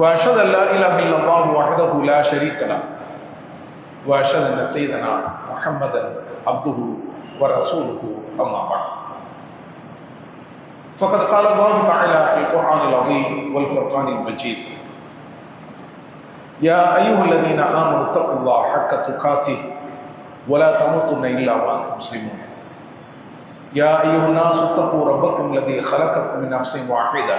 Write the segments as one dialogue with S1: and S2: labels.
S1: وأشهد أن لا إله إلا الله وحده لا شريك له. وأشهد أن سيدنا محمدا عبده ورسوله. أما بعد. فقد قال الله تعالى في القرآن العظيم والفرقان المجيد. يا أيها الذين آمنوا اتقوا الله حق تقاته ولا تموتن إلا وأنتم مسلمون. يا أيها الناس اتقوا ربكم الذي خلقكم من نفس واحدة.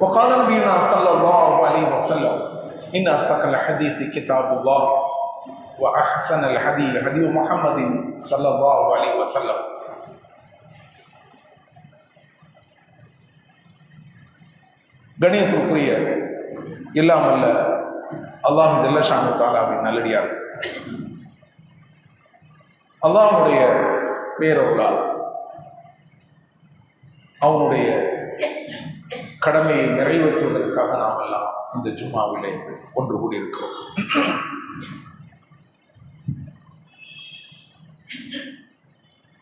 S1: وقال نبينا صلى الله عليه وسلم إن أصدق الحديث كتاب الله وأحسن الحديث هدي محمد صلى الله عليه وسلم கணியத்திற்குரிய இல்லாமல்ல அல்லாஹ் இதெல்லாம் ஷாமு தாலாவின் நல்லடியார் அல்லாஹுடைய பேரொருளால் அவனுடைய கடமையை நிறைவேற்றுவதற்காக நாம் எல்லாம் இந்த ஜும்மாவிலே ஒன்று கூடியிருக்கிறோம்.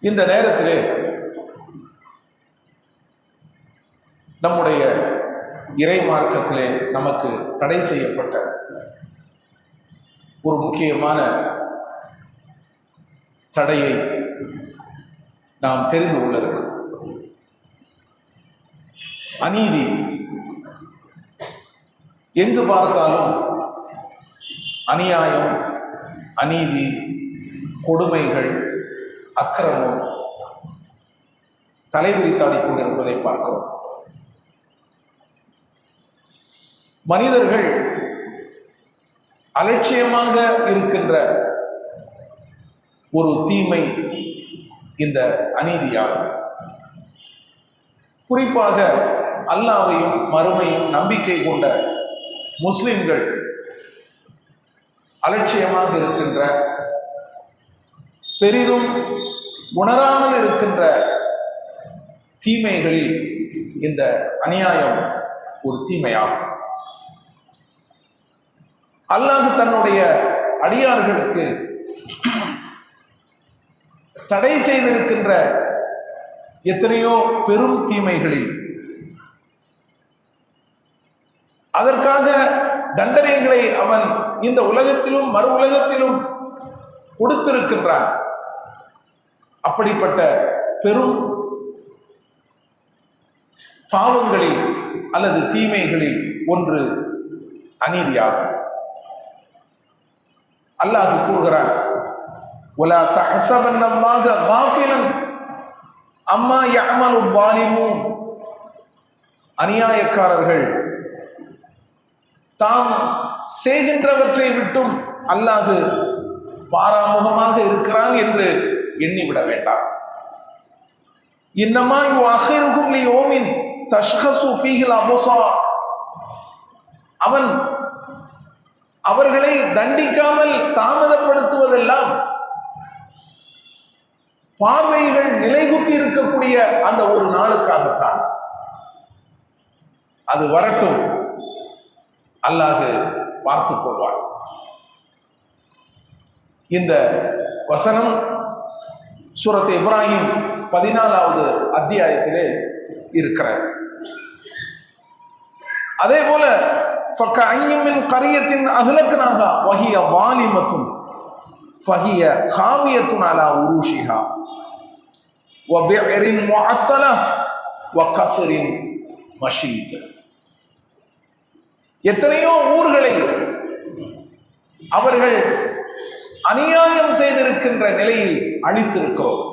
S1: இந்த நேரத்திலே நம்முடைய இறை மார்க்கத்திலே நமக்கு தடை செய்யப்பட்ட ஒரு முக்கியமான தடையை நாம் தெரிந்து கொள்ள இருக்கிறோம் அநீதி. எங்கு பார்த்தாலும் அநியாயம் அநீதி கொடுமைகள் அக்கிரமம் தலைவிரித்தாடிக் கொண்டிருப்பதை பார்க்கிறோம். மனிதர்கள் அலட்சியமாக இருக்கின்ற ஒரு தீமை இந்த அநீதியாகும். குறிப்பாக அல்லாவையும் மறுமையும் நம்பிக்கை கொண்ட முஸ்லிம்கள் அலட்சியமாக இருக்கின்ற பெரிதும் உணராமல் இருக்கின்ற தீமைகளில் இந்த அநியாயம் ஒரு தீமையாகும். அல்லாஹ் தன்னுடைய அடியார்களுக்கு தடை செய்திருக்கின்ற எத்தனையோ பெரும் தீமைகளில் அதற்காக தண்டனைகளை அவன் இந்த உலகத்திலும் மறு உலகத்திலும் கொடுத்திருக்கின்றான். அப்படிப்பட்ட பெரும் பாவங்களில் அல்லது தீமைகளில் ஒன்று அநீதியாகும். அல்லாஹ் கூறுகிறான் உலா தகசபன்னமாக காஃபிலன் அம்மா யமலு பாலிமும் அநியாயக்காரர்கள் தாம் செய்கின்றவற்றை விட்டும் அல்லாஹு பாராமுகமாக இருக்கிறான் என்று எண்ணிவிட வேண்டாம். இன்னமா யு அஹிருகும் லி ஓமின் தஷ்ஹசு ஃபீஹில் அபோசா அவன் அவர்களை தண்டிக்காமல் தாமதப்படுத்துவதெல்லாம் பார்வைகள் நிலைகுத்தி இருக்கக்கூடிய அந்த ஒரு நாளுக்காகத்தான். அது வரட்டும். அல்லாஹு பார்த்து கொள்வான் இந்த வசனம் சூரத் இப்ராஹிம் பதினாலாவது அத்தியாயத்திலே இருக்கிறார் அதே போல ஃபக்கஐமின் கரியத்தின் அகலக்கனாக வகிய வாலிமத்தும் ஃபஹிய ஹாவியத்துன் அலா உருஷிஹா وبئر معطلة வக்கசரின் மஷீத் எத்தனையோ ஊர்களை அவர்கள் அநியாயம் செய்திருக்கின்ற நிலையில் அழித்திருக்கிறோம்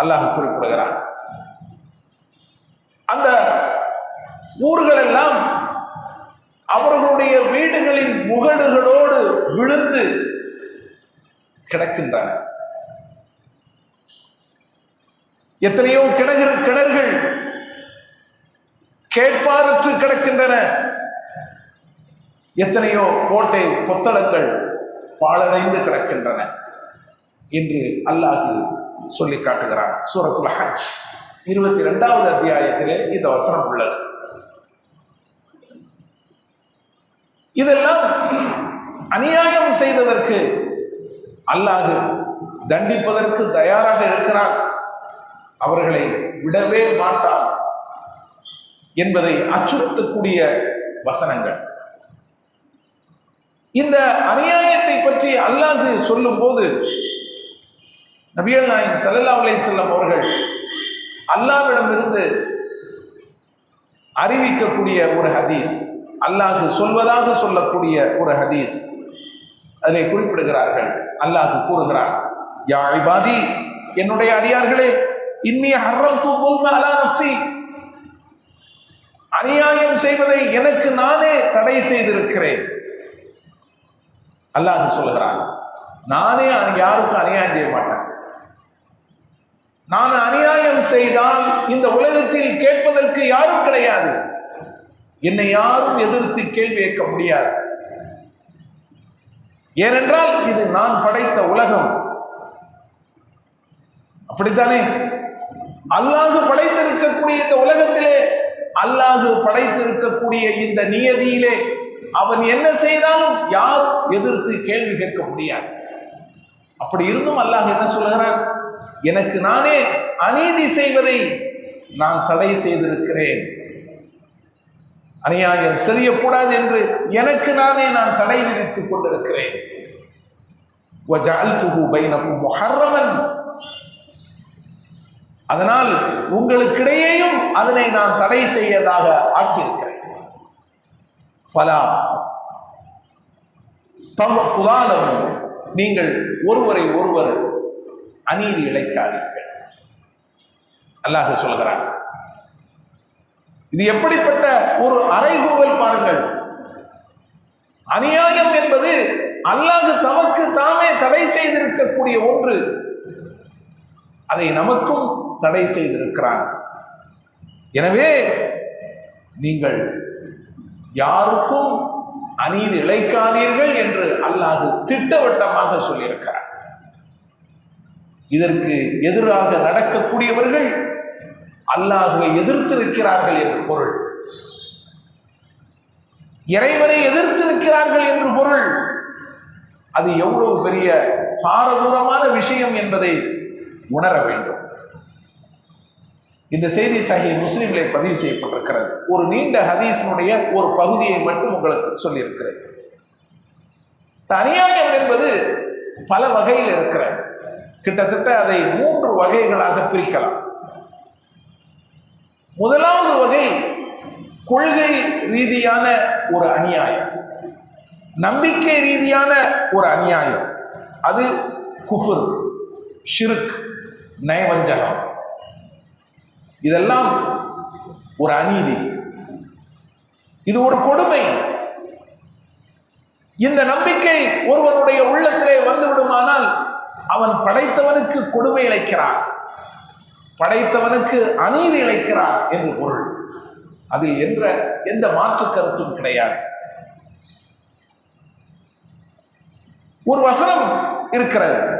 S1: அல்லாஹ் குறிப்பிடுகிறார் அந்த ஊர்களெல்லாம் அவர்களுடைய வீடுகளின் முகடுகளோடு விழுந்து கிடக்கின்றன. எத்தனையோ கிணறு கிணறுகள் கேட்பாரற்று கிடக்கின்றன. எத்தனையோ கோட்டை கொத்தளங்கள் பாழடைந்து கிடக்கின்றன என்று அல்லாஹு சொல்லி காட்டுகிறான். சூரத்துல் ஹஜ் இருபத்தி ரெண்டாவது அத்தியாயத்திலே இந்த வசனம் உள்ளது. இதெல்லாம் அநியாயம் செய்ததற்கு அல்லாஹு தண்டிப்பதற்கு தயாராக இருக்கிறார் அவர்களை விடவே மாட்டார் என்பதை அச்சுறுத்தக்கூடிய வசனங்கள். இந்த அநியாயத்தை பற்றி அல்லாஹு சொல்லும் போது நபியல் நாயம் சல்லா அலை செல்லம் அவர்கள் அல்லாவிடமிருந்து அறிவிக்கக்கூடிய ஒரு ஹதீஸ் அல்லாஹு சொல்வதாக சொல்லக்கூடிய ஒரு ஹதீஸ் அதிலே குறிப்பிடுகிறார்கள். அல்லாஹ் கூறுகிறார் யா இபாதி என்னுடைய அடியார்களே இன்னிய ஹர்ரம் துல்ம அலா நப்சி அநியாயம் செய்வதை எனக்கு நானே தடை செய்திருக்கிறேன். அல்லாஹ் சொல்லுகிறான். நானே யாருக்கும் அநியாயம் செய்ய மாட்டேன். நான் அநியாயம் செய்தால் இந்த உலகத்தில் கேட்பதற்கு யாரும் கிடையாது. என்னை யாரும் எதிர்த்து கேள்வி கேட்க முடியாது. ஏனென்றால் இது நான் படைத்த உலகம். அப்படித்தானே? அல்லாஹு படைத்திருக்கக்கூடிய இந்த உலகத்திலே அல்லாஹு படைத்திருக்கக்கூடிய இந்த நியதியிலே அவன் என்ன செய்தாலும் யார் எதிர்த்து கேள்வி கேட்க முடியாது. அப்படி இருந்தும் அல்லாஹ் என்ன சொல்கிறான் எனக்கு நானே அநீதி செய்வதை நான் தடை செய்திருக்கிறேன். அநியாயம் செய்யக்கூடாது என்று எனக்கு நானே நான் தடை விதித்துக் கொண்டிருக்கிறேன். அதனால் உங்களுக்கிடையேயும் அதனை நான் தடை செய்யதாக ஆக்கியிருக்கிறேன். ஃபலா. துலாலம் நீங்கள் ஒருவரை ஒருவர் அநீதி இழைக்காதீர்கள். அல்லாஹ் சொல்கிறார் இது எப்படிப்பட்ட ஒரு அறைகூவல் பாருங்கள். அநியாயம் என்பது அல்லாஹு தமக்கு தாமே தடை செய்திருக்கக்கூடிய ஒன்று. அதை நமக்கும் தடை செய்திருக்கிறான். எனவே நீங்கள் யாருக்கும் அநீதி இழைக்காதீர்கள் என்று அல்லாஹு திட்டவட்டமாக சொல்லியிருக்கிறார். இதற்கு எதிராக நடக்கக்கூடியவர்கள் அல்லாஹுவை எதிர்த்திருக்கிறார்கள் என்று பொருள். இறைவனை எதிர்த்திருக்கிறார்கள் என்று பொருள். அது எவ்வளவு பெரிய பாரதூரமான விஷயம் என்பதை உணர வேண்டும். இந்த செய்தி சஹி முஸ்லீம்களை பதிவு செய்யப்பட்டிருக்கிறது. ஒரு நீண்ட ஹதீஸினுடைய ஒரு பகுதியை மட்டும் உங்களுக்கு சொல்லியிருக்கிறேன். அநியாயம் என்பது பல வகையில் இருக்கிறது கிட்டத்தட்ட அதை மூன்று வகைகளாக பிரிக்கலாம். முதலாவது வகை கொள்கை ரீதியான ஒரு அநியாயம். நம்பிக்கை ரீதியான ஒரு அநியாயம். அது குஃபுர் ஷிருக் நயவஞ்சகம். இதெல்லாம் ஒரு அநீதி. இது ஒரு கொடுமை. இந்த நம்பிக்கை ஒருவனுடைய உள்ளத்திலே வந்துவிடுமானால் அவன் படைத்தவனுக்கு கொடுமை இழைக்கிறான். படைத்தவனுக்கு அநீதி இழைக்கிறான் என்று பொருள். அதில் என்ற எந்த மாற்று கருத்தும் கிடையாது. ஒரு வசனம் இருக்கிறது.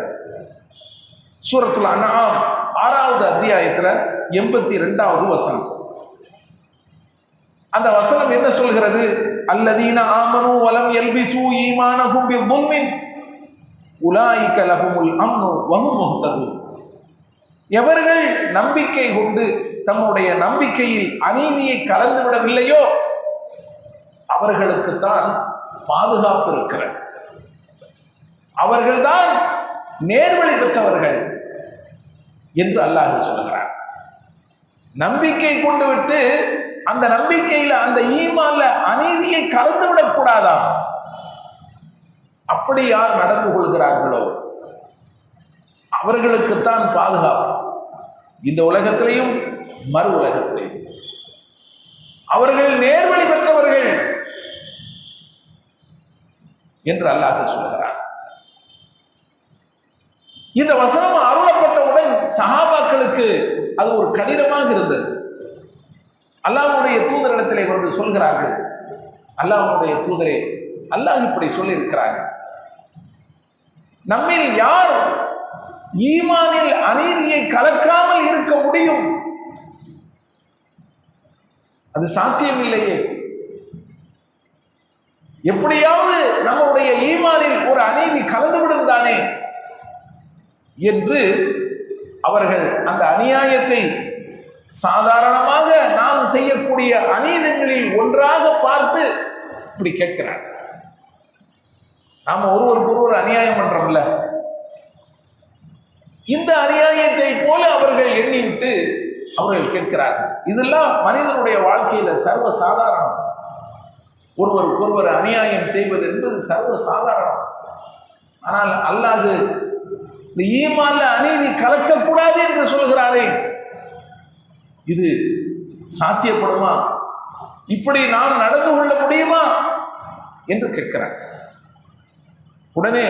S1: சூரத்துல அண்ணாம் ஆறாவது அத்தியாயத்துல எண்பத்தி ரெண்டாவது வசனம். அந்த வசனம் என்ன சொல்கிறது? அல்லதீன ஆமனு வலம் எல்பிசு ஈமானஹும் பிதுல்மின். உலாயிக லஹுமுல் அம்னு வஹும் முகத்தது எவர்கள் நம்பிக்கை கொண்டு தம்முடைய நம்பிக்கையில் அநீதியை கலந்து விடவில்லையோ அவர்களுக்குத்தான் பாதுகாப்பு இருக்கிறது. அவர்கள்தான் நேர்வழி பெற்றவர்கள் என்று அல்லாஹ் சொல்கிறார் நம்பிக்கை கொண்டு விட்டு அந்த நம்பிக்கையில அந்த ஈமான்ல அநீதியை கலந்து விடக்கூடாதாம் அப்படி யார் நடந்து கொள்கிறார்களோ அவர்களுக்குத்தான் பாதுகாப்பு. இந்த உலகத்திலையும் மறு உலகத்திலையும். அவர்கள் நேர்வழி பெற்றவர்கள் என்று அல்லாஹ் சொல்கிறார் இந்த வசனம் அவன் சஹாபாக்களுக்கு அது ஒரு கடினமாக இருந்தது. அல்லாஹுடைய தூதரிடத்திலே வந்து சொல்கிறார்கள் அல்லாஹுடைய தூதரே அல்லாஹ் இப்படி சொல்லியிருக்கிறாங்க. நம்மில் யார் ஈமானில் அநீதியை கலக்காமல் இருக்க முடியும்? அது சாத்தியமில்லையே. எப்படியாவது நம்முடைய ஈமானில் ஒரு அநீதி கலந்துவிடும் தானே என்று அவர்கள் அந்த அநியாயத்தை சாதாரணமாக நாம் செய்யக்கூடிய அநீதங்களில் ஒன்றாக பார்த்து இப்படி கேட்கிறார். நாம் ஒருவருக்கு ஒருவர் அநியாயம் பண்றோம்ல. இந்த அநியாயத்தை போல அவர்கள் எண்ணிவிட்டு அவர்கள் கேட்கிறார்கள் இதெல்லாம் மனிதனுடைய வாழ்க்கையில சர்வ சாதாரணம் ஒருவருக்கு ஒருவர் அநியாயம் செய்வது என்பது சர்வ சாதாரணம் ஆனால் அல்லாது இந்த ஈமான்ல அநீதி கலக்கக்கூடாது என்று சொல்கிறாரே இது சாத்தியப்படுமா? இப்படி நாம் நடந்து கொள்ள முடியுமா? என்று கேட்கிறார். உடனே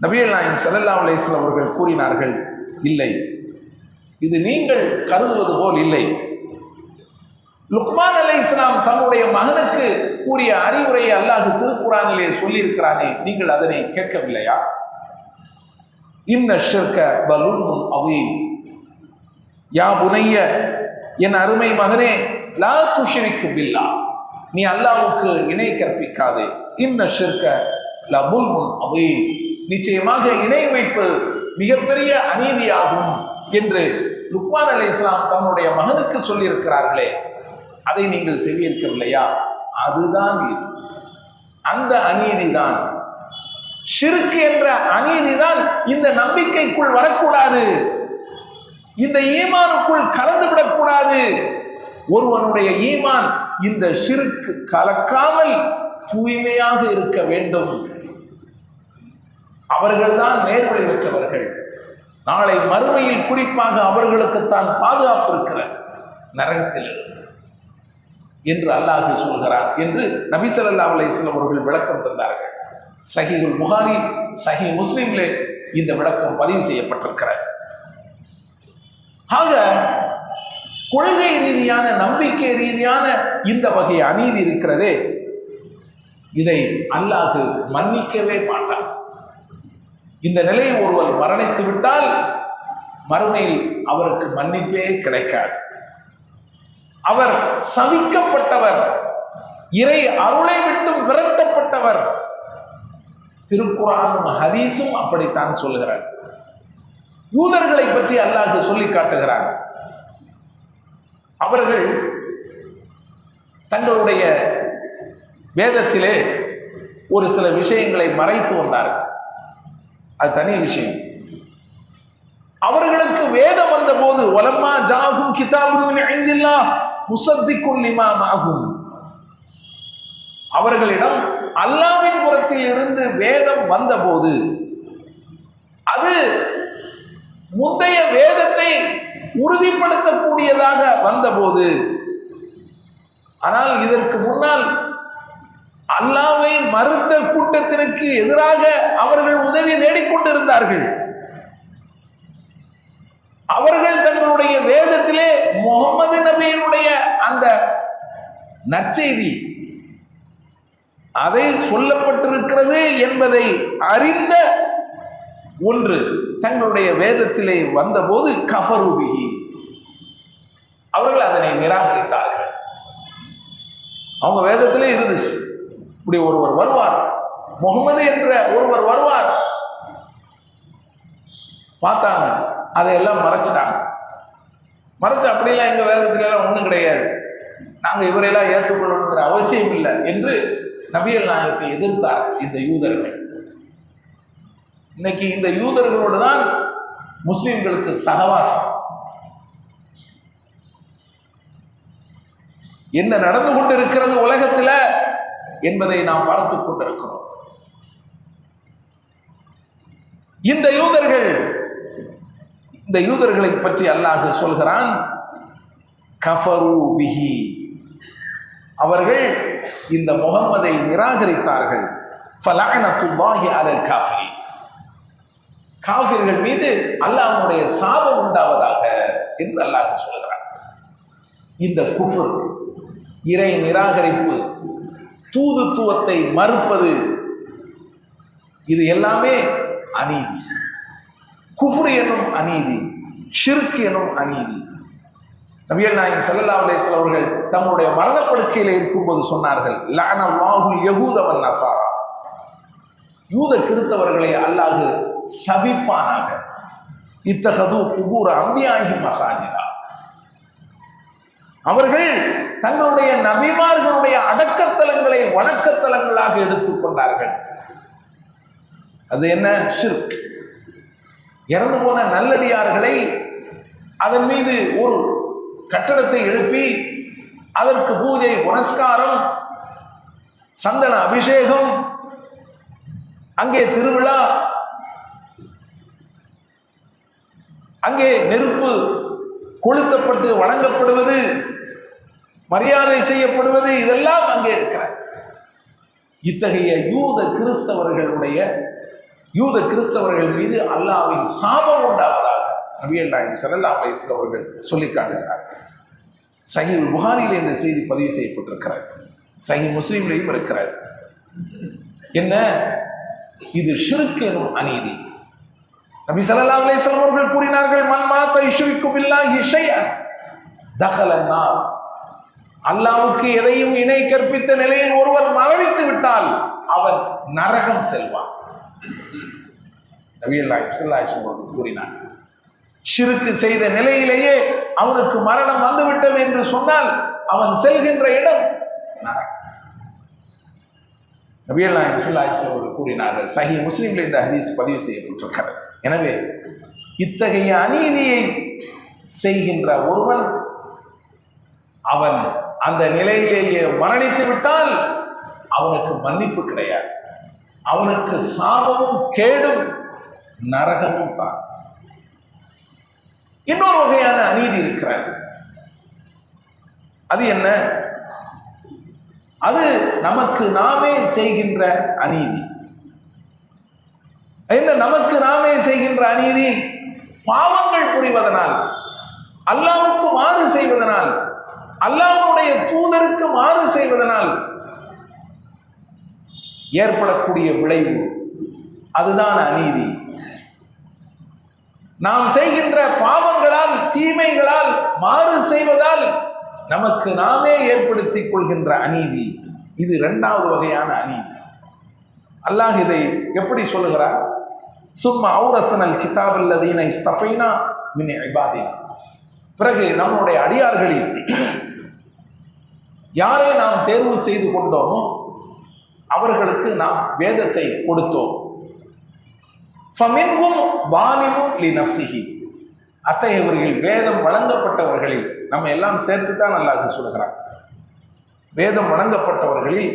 S1: நபியல் நாயம் சல்லல்லா அலிஸ்லாம் அவர்கள் கூறினார்கள் இல்லை இது நீங்கள் கருதுவது போல் இல்லை. லுக்மான் அலை இஸ்லாம் தன்னுடைய மகனுக்கு கூறிய அறிவுரையை அல்லாஹ் திருக்குறானிலே சொல்லியிருக்கிறானே நீங்கள் அதனை கேட்கவில்லையா? இன்ன ஷிர்க பலூன் அவீம் யா புனைய என் அருமை மகனே லா துஷிரிக்கு பில்லா. நீ அல்லாவுக்கு இணை கற்பிக்காதே. இன்ன ஷிர்க லபுல் முன் அவீம் நிச்சயமாக இணை வைப்பு மிகப்பெரிய அநீதியாகும் என்று லுக்மான் அலி இஸ்லாம் தன்னுடைய மகனுக்கு சொல்லியிருக்கிறார்களே. அதை நீங்கள் செவியிருக்கவில்லையா அதுதான் இது. அந்த அநீதி தான் ஷிருக்கு என்ற அநீதி தான் இந்த நம்பிக்கைக்குள் வரக்கூடாது. இந்த ஈமானுக்குள் கலந்து விடக்கூடாது ஒருவனுடைய ஈமான் இந்த ஷிருக்கு கலக்காமல் தூய்மையாக இருக்க வேண்டும். அவர்கள்தான் நேர்வழி பெற்றவர்கள். நாளை மறுமையில் குறிப்பாக அவர்களுக்குத்தான் பாதுகாப்பு இருக்கிறது. நரகத்திலிருந்து. என்று அல்லாஹ் சொல்கிறார் என்று நபி ஸல்லல்லாஹு அலைஹி அவர்கள் விளக்கம் தந்தார்கள். சஹிகுல் புகாரி சஹி முஸ்லீம்லே இந்த விளக்கம் பதிவு செய்யப்பட்டிருக்கிறது ஆக கொள்கை ரீதியான நம்பிக்கை ரீதியான இந்த வகை அநீதி இருக்கிறதே இதை அல்லாஹு மன்னிக்கவே மாட்டான். இந்த நிலையை ஒருவர் மரணித்து விட்டால் மறுமையில் அவருக்கு மன்னிப்பே கிடைக்காது. அவர் சவிக்கப்பட்டவர் இறை அருளை விட்டும் விரட்டப்பட்டவர் திருக்குறானும் ஹதீஸும் அப்படித்தான் சொல்லுகிறார். யூதர்களை பற்றி அல்லாஹ் சொல்லி காட்டுகிறார் அவர்கள் தங்களுடைய வேதத்திலே ஒரு சில விஷயங்களை மறைத்து வந்தார்கள். அது தனி விஷயம். அவர்களுக்கு வேதம் வந்த போது ஒலம்மா ஜாகும் கிதாபும் முசத்திக்குள் இமாமாகும் அவர்களிடம் அல்லாவின் புறத்தில் இருந்து வேதம் வந்தபோது அது முந்தைய வேதத்தை உறுதிப்படுத்தக்கூடியதாக வந்தபோது ஆனால் இதற்கு முன்னால் அல்லாவை மறுத்த கூட்டத்திற்கு எதிராக அவர்கள் உதவி தேடிக்கொண்டிருந்தார்கள். அவர்கள் தங்களுடைய வேதத்திலே முகமது நபியினுடைய அந்த நற்செய்தி அதை சொல்லப்பட்டிருக்கிறது என்பதை அறிந்த ஒன்று தங்களுடைய வேதத்திலே வந்தபோது கஃபருபிகி அவர்கள் அதனை நிராகரித்தார்கள். அவங்க வேதத்திலே இருந்துச்சு. இப்படி ஒருவர் வருவார். முகமது என்ற ஒருவர் வருவார். பார்த்தாங்க. அதையெல்லாம் மறைச்சிட்டாங்க. மறைச்சு அப்படியெல்லாம் எங்கள் வேதத்திலலாம் ஒன்றும் கிடையாது. நாங்கள் இவரையெல்லாம் ஏற்றுக்கொள்ளணுங்கிற அவசியம் இல்லை என்று நபியல் நாயகத்தை எதிர்த்தார் இந்த யூதர்கள். இன்னைக்கு இந்த யூதர்களோடு தான் முஸ்லிம்களுக்கு சகவாசம். என்ன நடந்து கொண்டிருக்கிறது உலகத்தில் என்பதை நாம் பார்த்து கொண்டிருக்கிறோம். இந்த யூதர்கள் இந்த யூதர்களை பற்றி அல்லாஹ் சொல்கிறான் கஃபரு பிஹி. அவர்கள் இந்த முகம்மதை நிராகரித்தார்கள். ஃபலஅனத்துல்லாஹி அலல் காஃபிரி காஃபிர்கள் மீது அல்லாஹ்வுடைய சாபம் உண்டாவதாக என்று அல்லாஹ் சொல்கிறார் இந்த குஃபர் இறை நிராகரிப்பு தூதுத்துவத்தை மறுப்பது இது எல்லாமே அநீதி. குஃபுர் எனும் அநீதி ஷிர்க் எனும் அநீதி. நபியல் நாயம் சல்லல்லா அலிஸ்லாம் அவர்கள் தம்முடைய மரணப்படுக்கையில் இருக்கும்போது சொன்னார்கள் லஅனல்லாஹுல் யஹூத நசாரா. யூத கிறித்தவர்களை அல்லாஹு சபிப்பானாக. இத்தகது குபூர அம்பியாகி மசாஜிதா. அவர்கள் தங்களுடைய நபிமார்களுடைய அடக்கத்தலங்களை வணக்கத்தலங்களாக எடுத்துக்கொண்டார்கள் அது என்ன? ஷிர்க். இறந்து போன நல்லடியார்களை அதன் மீது ஒரு கட்டடத்தை எழுப்பி அதற்கு பூஜை புனஸ்காரம் சந்தன அபிஷேகம் அங்கே திருவிழா அங்கே நெருப்பு கொளுத்தப்பட்டு வழங்கப்படுவது மரியாதை செய்யப்படுவது இதெல்லாம் அங்கே இருக்கிற இத்தகைய யூத கிறிஸ்தவர்களுடைய யூத கிறிஸ்தவர்கள் மீது அல்லாவின் சாபம் உண்டாவதாக நபியல் நாயம் சல்லல்லா அலைஸ்ல அவர்கள் சொல்லி காட்டுகிறார்கள். சஹி புகாரியில் இந்த செய்தி பதிவு செய்யப்பட்டிருக்கிறது. சஹி முஸ்லீம்லையும் இருக்கிறது. என்ன? இது ஷிருக்கு எனும் அநீதி. நபி சல்லா அலைஸ்லாம் அவர்கள் கூறினார்கள் மன் மாத்த இஷ்ரிக்கு பில்லாஹி ஷைஅன் தகலன்னா அல்லாவுக்கு எதையும் இணை கற்பித்த நிலையில் ஒருவர் மரணித்து விட்டால் அவன் நரகம் செல்வான். நபியல்லாஹ் கூறினார் ஷிருக்கு செய்த நிலையிலேயே அவனுக்கு மரணம் வந்துவிட்டது என்று சொன்னால் அவன் செல்கின்ற இடம் நரகம். நபியல்லாஹ் அவர்கள் கூறினார்கள் சஹி முஸ்லீம்ல இந்த ஹதீஸ் பதிவு செய்யப்பட்டிருக்கிறது. எனவே இத்தகைய அநீதியை செய்கின்ற ஒருவன் அவன் அந்த நிலையிலேயே மரணித்து விட்டால் அவனுக்கு மன்னிப்பு கிடையாது. அவனுக்கு சாபமும் கேடும் நரகமும் தான். இன்னொரு வகையான அநீதி இருக்கிறது. அது என்ன? அது நமக்கு நாமே செய்கின்ற அநீதி. என்ன நமக்கு நாமே செய்கின்ற அநீதி? பாவங்கள் புரிவதனால் அல்லாவுக்கு மாறு செய்வதனால் அல்லாவுடைய தூதருக்கு மாறு செய்வதனால் ஏற்படக்கூடிய விளைவு. அதுதான் அநீதி. நாம் செய்கின்ற பாவங்களால் தீமைகளால் மாறு செய்வதால் நமக்கு நாமே ஏற்படுத்திக் கொள்கின்ற அநீதி. இது இரண்டாவது வகையான அநீதி. அல்லாஹ் இதை எப்படி சொல்லுகிறார் சும்மா அவுரசனல் கிதாப் அல்லதீன இஸ்தஃபைனா மின் இபாதினா. பிறகு நம்முடைய அடியார்களில் யாரை நாம் தேர்வு செய்து கொண்டோமோ அவர்களுக்கு நாம் வேதத்தை கொடுத்தோம். ஃபமின்ஹும் வாலிமும் லி நப்சிஹி அத்தகையவர்கள் வேதம் வழங்கப்பட்டவர்களில் நம்ம எல்லாம் சேர்த்து தான் அல்லாஹ் சொல்கிறார் வேதம் வழங்கப்பட்டவர்களில்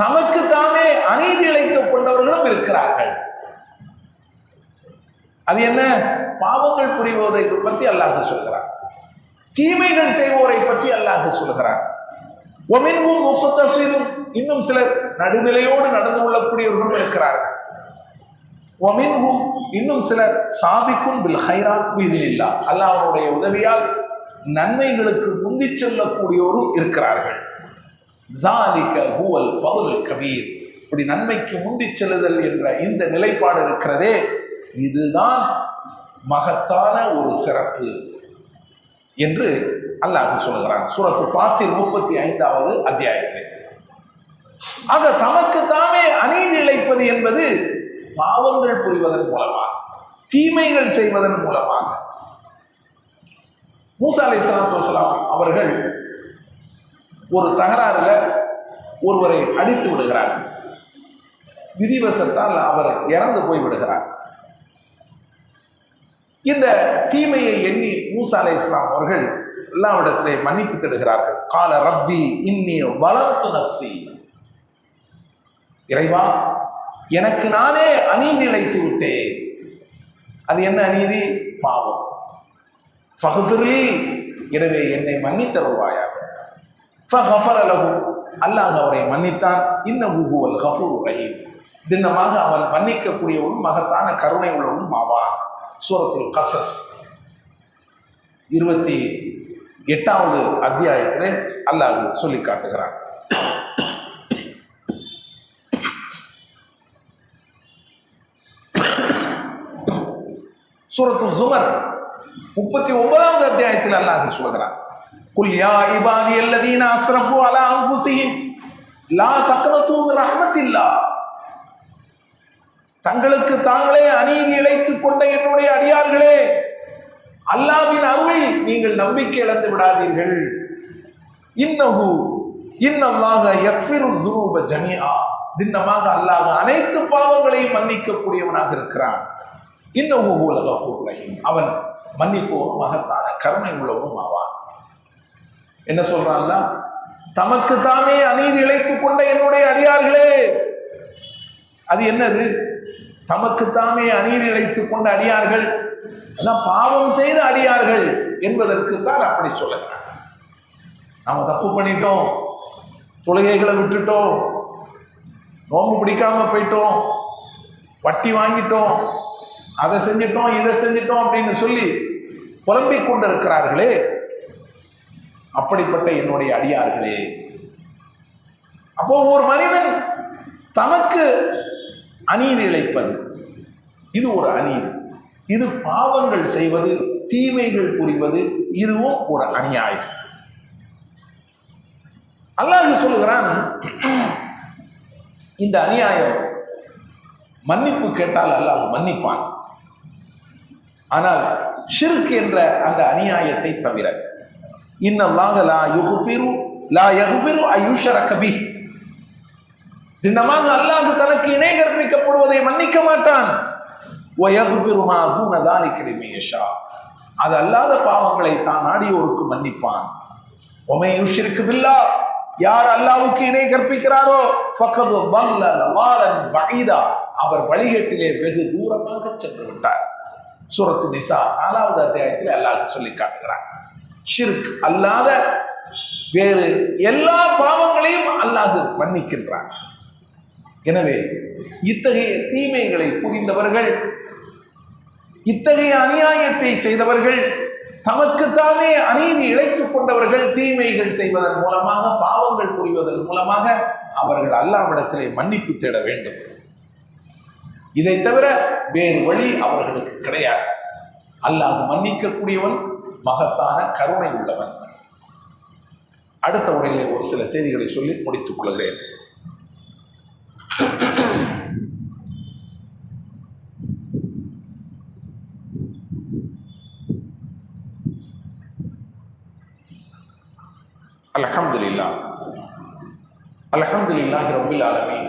S1: தமக்கு தாமே அநீதி இழைத்துக் கொண்டவர்களும் இருக்கிறார்கள். அது என்ன? பாவங்கள் புரிவதை பற்றி அல்லாஹ் சொல்கிறார் தீமைகள் செய்வோரை பற்றி அல்லாஹ் சொல்கிறார் ஒமின்வும் முப்பத்தீதும் இன்னும் சிலர் நடுநிலையோடு நடந்து கொள்ளக்கூடியவர்களும் இருக்கிறார்கள். ஒமின்ஹும் இன்னும் சிலர் சாபிக்கும் பில் ஹைராத் மீதினில்லா அல்லாஹனுடைய உதவியால் நன்மைகளுக்கு முந்தி செல்லக்கூடியவரும் இருக்கிறார்கள். தாலிக ஹுவல் ஃபவுல் கபீர் இப்படி நன்மைக்கு முந்தி செல்லுதல் என்ற இந்த நிலைப்பாடு இருக்கிறதே இதுதான் மகத்தான ஒரு சிறப்பு என்று அல்லாஹ் சொல்லுகிறான் சூரத்து ஃபாத்தில் முப்பத்தி ஐந்தாவது அத்தியாயத்தில். ஆக தமக்கு தாமே அநீதி இழைப்பது என்பது பாவங்கள் புரிவதன் மூலமாக தீமைகள் செய்வதன் மூலமாக. மூசா அலை சலாத்து வசலாம் அவர்கள் ஒரு தகராறுல ஒருவரை அடித்து விடுகிறார்கள் விதிவசத்தால் அவர் இறந்து போய் விடுகிறார். இந்த தீமையை எண்ணி மூசா அலை இஸ்லாம் அவர்கள் எல்லாவிடத்திலே மன்னிப்பு தேடுகிறார்கள். கால ரப்பி இன்னி வளர்த்து நப்சி இறைவா எனக்கு நானே அநீதி இழைத்து விட்டேன். அது என்ன அநீதி? பாவம். ஃபஹஃபிர்லி எனவே என்னை மன்னித்தருவாயாக ஃபஹஃபர் அலகு அல்லாஹ் அவரை மன்னித்தான். இன்னஹு அல் ஹஃபூர் ரஹீம். திண்ணமாக அவன் மன்னிக்கக்கூடியவனும் மகத்தான கருணை உள்ளவனும் ஆவான் சூரத்துல் கசஸ் இருபத்தி எட்டாவது அத்தியாயத்தில் அல்லாஹ் சொல்லி காட்டுகிறான். சூரத்து சுமர் முப்பத்தி ஒன்பதாவது அத்தியாயத்தில் அல்லாஹ் சொல்கிறான். குல் யா இபாதி அல்லதீன அஸ்ரஃபு அலா அன்ஃபுஸிஹிம் லா தக்னது மின் ரஹ்மத்தில்லா. தங்களுக்கு தாங்களே அநீதி இழைத்துக் கொண்ட என்னுடைய அடியார்களே அல்லாவின் அருளில் நீங்கள் நம்பிக்கை இழந்து விடாதீர்கள். இன்னகு இன்னமாக யக்ஃபிரு துனூப ஜமியா தின்னமாக அல்லாஹ் அனைத்து பாவங்களையும் மன்னிக்கக்கூடியவனாக இருக்கிறான். இன்னும் ஹுவல் கஃபூர் ரஹீம். அவன் மன்னிப்போம் மகத்தான கருணை உள்ளவனும் ஆவான். என்ன சொல்றான்ல தமக்கு தானே அநீதி இழைத்துக் கொண்ட என்னுடைய அடியார்களே. அது என்னது? தமக்கு தாமே அநீதி இழைத்துக் கொண்ட அடியார்கள். அதான் பாவம் செய்த அடியார்கள் என்பதற்கு தான் அப்படி சொல்லுகிறான். நாம தப்பு பண்ணிட்டோம். தொழுகைகளை விட்டுட்டோம். நோம்பு பிடிக்காம போயிட்டோம். வட்டி வாங்கிட்டோம். அதை செஞ்சிட்டோம் இதை செஞ்சிட்டோம் அப்படின்னு சொல்லி புலம்பிக் கொண்டிருக்கிறார்களே. அப்படிப்பட்ட என்னுடைய அடியார்களே. அப்போ ஒரு மனிதன் தமக்கு அநீதி இழைப்பது. இது ஒரு அநீதி. இது பாவங்கள் செய்வது தீமைகள் புரிவது இதுவும் ஒரு அநியாயம். அல்லாஹ் சொல்லுகிறான் இந்த அநியாயம் மன்னிப்பு கேட்டால் அல்லாஹ் மன்னிப்பான். ஆனால் ஷிர்க் என்ற அந்த அநியாயத்தை தவிர இன்னல்லாக லா யுகுஃபிரு லா யகுஃபிரு அயுஷர கபி திண்ணமாக அல்லாஹ் தனக்கு இணை கற்பிக்கப்படுவதை மன்னிக்க மாட்டான். அது அல்லாத பாவங்களை தான் நாடியோருக்கு மன்னிப்பான். ஒமையுஷிற்கு பில்லா. யார் அல்லாவுக்கு இணை கற்பிக்கிறாரோ? அவர் வழிகட்டிலே வெகு தூரமாக சென்று விட்டார். சூரத்து நிசா நாலாவது அத்தியாயத்தில் அல்லாஹ் சொல்லி காட்டுகிறான். ஷிர்க் அல்லாத வேறு எல்லா பாவங்களையும் அல்லாஹ் மன்னிக்கின்றான். எனவே இத்தகைய தீமைகளை புரிந்தவர்கள் இத்தகைய அநியாயத்தை செய்தவர்கள் தமக்குத்தாமே அநீதி இழைத்துக் கொண்டவர்கள் தீமைகள் செய்வதன் மூலமாக பாவங்கள் புரிவதன் மூலமாக அவர்கள் அல்லாவிடத்திலே மன்னிப்பு தேட வேண்டும். இதை தவிர வேறு வழி அவர்களுக்கு கிடையாது. அல்லாஹ் மன்னிக்கக்கூடியவன் மகத்தான கருணை உள்ளவன். அடுத்த உரையிலே ஒரு சில செய்திகளை சொல்லி முடித்துக் கொள்கிறேன். அல்ஹம்துலில்லாஹ். அல்ஹம்துலில்லாஹி ரப்பில் ஆலமீன்.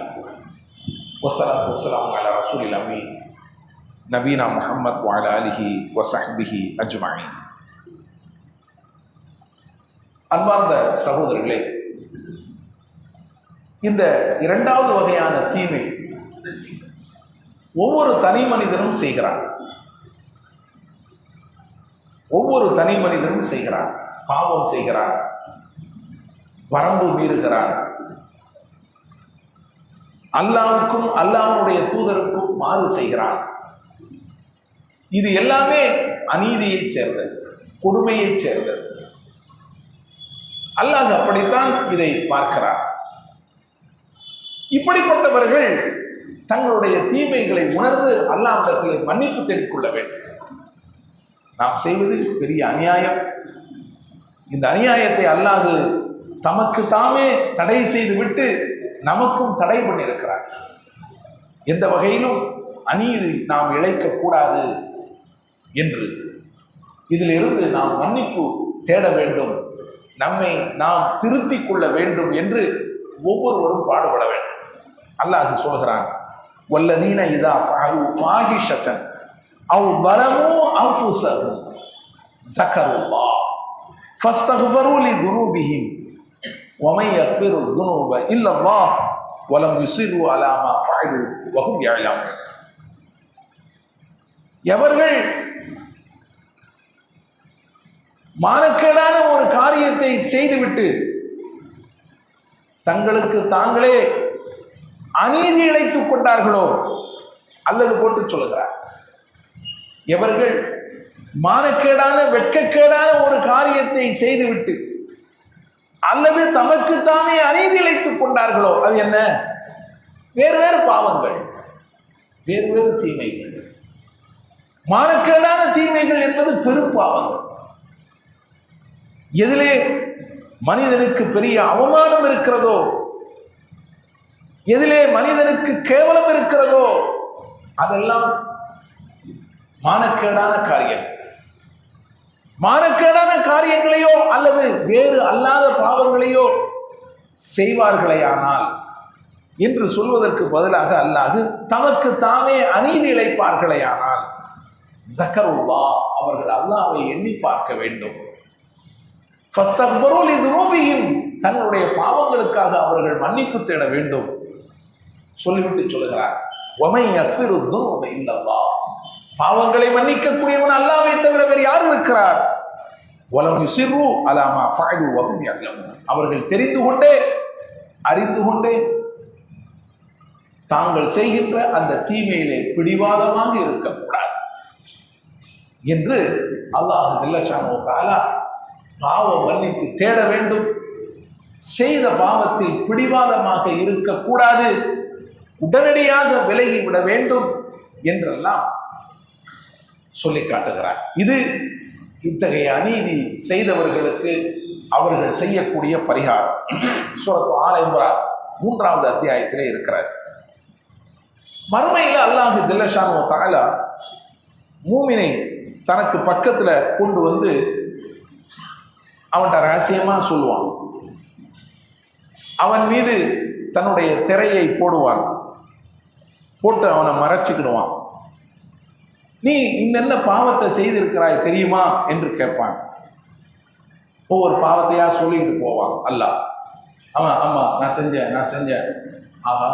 S1: வஸ்ஸலாத்து வஸ்ஸலாமு அலா ரசூலில் அமீன் நபீனா முஹம்மத் வஅல ஆலிஹி வஸஹ்பிஹி அஜ்மஈன் அன்பார்ந்த சகோதரர்களே இந்த இரண்டாவது வகையான தீமை ஒவ்வொரு தனி மனிதனும் செய்கிறான். ஒவ்வொரு தனி மனிதனும் செய்கிறான். பாவம் செய்கிறான். வரம்பு மீறுகிறான். அல்லாவுக்கும் அல்லாவுடைய தூதருக்கும் மாறு செய்கிறான். இது எல்லாமே அநீதியை சேர்ந்தது கொடுமையை சேர்ந்தது. அல்லாஹ் அப்படித்தான் இதை பார்க்கிறார் இப்படிப்பட்டவர்கள் தங்களுடைய தீமைகளை உணர்ந்து அல்லாவிடத்தில் மன்னிப்பு தேடிக்கொள்ள வேண்டும். நாம் செய்வது பெரிய அநியாயம். இந்த அநியாயத்தை அல்லாது தமக்கு தாமே தடை செய்து விட்டு நமக்கும் தடை பண்ணியிருக்கிறார். எந்த வகையிலும் அநீதி நாம் இழைக்கக்கூடாது என்று இதிலிருந்து நாம் மன்னிப்பு தேட வேண்டும். நம்மை நாம் திருத்தி கொள்ள வேண்டும் என்று ஒவ்வொருவரும் பாடுபட வேண்டும். அல்லாஹ் சொல்கிறான் வல்லதீன இதா ஃபாஹு ஃபாஹிஷத்தன் அவ் பலமோ அஃபுசரும் ஜக்கருல்லா ஃபஸ்தகுஃபரு லி துரூபிஹிம் ومن يغفر الذنوب الا الله ولم يصروا على ما فعلوا وهم يعلمون எவர்கள் மானக்கேடான ஒரு காரியத்தை செய்துவிட்டு தங்களுக்கு தாங்களே அநீதி இழைத்துக் கொண்டார்களோ அல்லது போட்டு சொல்லுகிறார் எவர்கள் மானக்கேடான வெட்கக்கேடான ஒரு காரியத்தை செய்துவிட்டு அல்லது தமக்கு தாமே அநீதி இழைத்துக் கொண்டார்களோ? அது என்ன? வேறு வேறு பாவங்கள் வேறு வேறு தீமைகள். மானக்கேடான தீமைகள் என்பது பெரும் பாவங்கள். எதிலே மனிதனுக்கு பெரிய அவமானம் இருக்கிறதோ? எதிலே மனிதனுக்கு கேவலம் இருக்கிறதோ? அதெல்லாம் மானக்கேடான காரியம் மானக்கேடான காரியங்களையோ அல்லது வேறு அல்லாத பாவங்களையோ செய்வார்களேயானால் என்று சொல்வதற்கு பதிலாக அல்லாது தமக்கு தாமே அநீதி இழைப்பார்களேயானால் ஜக்கருல்லா அவர்கள் அல்லாவை எண்ணி பார்க்க வேண்டும். தங்களுடைய பாவங்களுக்காக அவர்கள் மன்னிப்பு தேட வேண்டும். சொல்லிவிட்டு சொல்லுகிறார். ஒமை அஃபிருதும் இல்லவா பாவங்களை மன்னிக்கக்கூடியவன் அல்லாவை தவிர வேறு யார் இருக்கிறார்? வலம் யுசிர்ரு அலாமா ஃபஅலு வஹும் அவர்கள் தெரிந்து கொண்டே அறிந்து கொண்டே தாங்கள் செய்கின்ற அந்த தீமையிலே பிடிவாதமாக இருக்கக்கூடாது என்று அல்லாஹ் ஜல்லஷானு தஆலா பாவ மன்னிப்பு தேட வேண்டும். செய்த பாவத்தில் பிடிவாதமாக இருக்கக்கூடாது. உடனடியாக விலகி விட வேண்டும் என்றெல்லாம் சொல்லி காட்டுகிறார். இது இத்தகைய அநீதி செய்தவர்களுக்கு அவர்கள் செய்யக்கூடிய பரிகாரம். சூரத்து ஆல் இம்ரான் மூன்றாவது அத்தியாயத்திலே இருக்கிறார். மறுமையில் அல்லாஹு தில்லஷான் தாலா மூமினை தனக்கு பக்கத்தில் கொண்டு வந்து அவன்கிட்ட ரகசியமாக சொல்லுவான். அவன் மீது தன்னுடைய திரையை போடுவான். போட்டு அவனை மறைச்சிக்கிடுவான். நீ இன்னென்ன பாவத்தை செய்திருக்கிறாய் தெரியுமா என்று கேட்பான். ஒவ்வொரு பாவத்தையா சொல்லிக்கிட்டு போவான் அல்லாஹ். ஆமா ஆமா நான் செஞ்சேன் நான் செஞ்சேன். ஆஹா.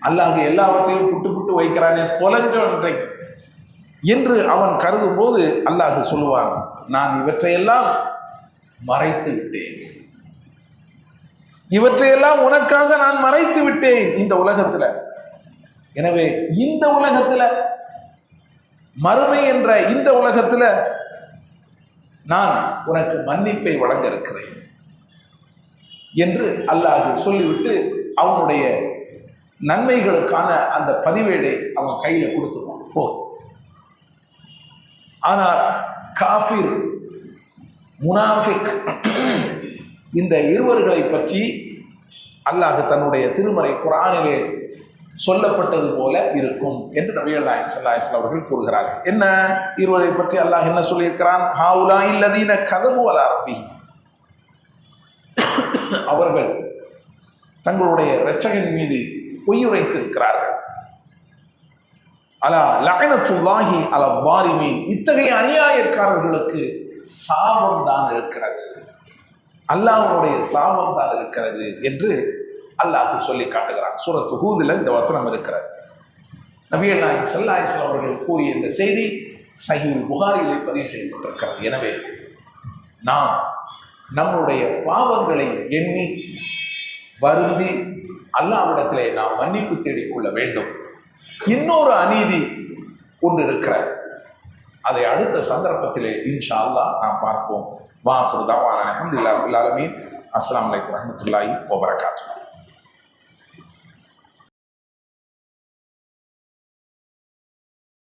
S1: அல்லாஹ் எல்லாவற்றையும் புட்டு புட்டு வைக்கிறானே தொலைஞ்சோம் இன்றைக்கு என்று அவன் கருதும் போது அல்லாஹ் சொல்லுவான் நான் இவற்றையெல்லாம் மறைத்து விட்டேன். இவற்றையெல்லாம் உனக்காக நான் மறைத்து விட்டேன் இந்த உலகத்தில். எனவே இந்த உலகத்தில் மறுமை என்ற இந்த உலகத்துல நான் உனக்கு மன்னிப்பை வழங்க இருக்கிறேன் என்று அல்லாஹ் சொல்லிவிட்டு அவனுடைய நன்மைகளுக்கான அந்த பதிவேடை அவன் கையில் கொடுத்துருவான். போ. ஆனால் காஃபிர் முனாஃபிக் இந்த இருவர்களை பற்றி அல்லாஹ் தன்னுடைய திருமறை குரானிலே சொல்லப்பட்டது போல இருக்கும் என்று நபிகள் நாயம் சல்லாஹ் அவர்கள் கூறுகிறார்கள். என்ன? இருவரை பற்றி அல்லாஹ் என்ன சொல்லியிருக்கிறான்? ஹாவுலா இல்லதீன கதவு அல அரபி அவர்கள் தங்களுடைய இரட்சகன் மீது பொய்யுரைத்திருக்கிறார்கள். அலா லகனத்துல்லாஹி அல வாரிமீன் இத்தகைய அநியாயக்காரர்களுக்கு சாபம் தான் இருக்கிறது. அல்லாஹனுடைய சாபம் தான் இருக்கிறது என்று அல்லாஹ் சொல்லி காட்டுகிறான். சூரத்து ஹூதில் இந்த வசனம் இருக்கிறது. நபியல் நாயம் சல்லாஹிஸ்லாம் அவர்கள் கூறிய இந்த செய்தி சஹீல் புகாரிலே பதிவு செய்யப்பட்டிருக்கிறது. எனவே நாம் நம்முடைய பாவங்களை எண்ணி வருந்தி அல்லாவிடத்திலே நாம் மன்னிப்பு தேடிக்கொள்ள வேண்டும். இன்னொரு அநீதி ஒன்று இருக்கிறது. அதை அடுத்த சந்தர்ப்பத்திலே இன்ஷா அல்லா நாம் பார்ப்போம். வாசுரு தவான அஹமதுல்லா அல்லாலமீன் அஸ்லாம் வலைக்கம் வரமத்துல்லாஹி வபரகாத்து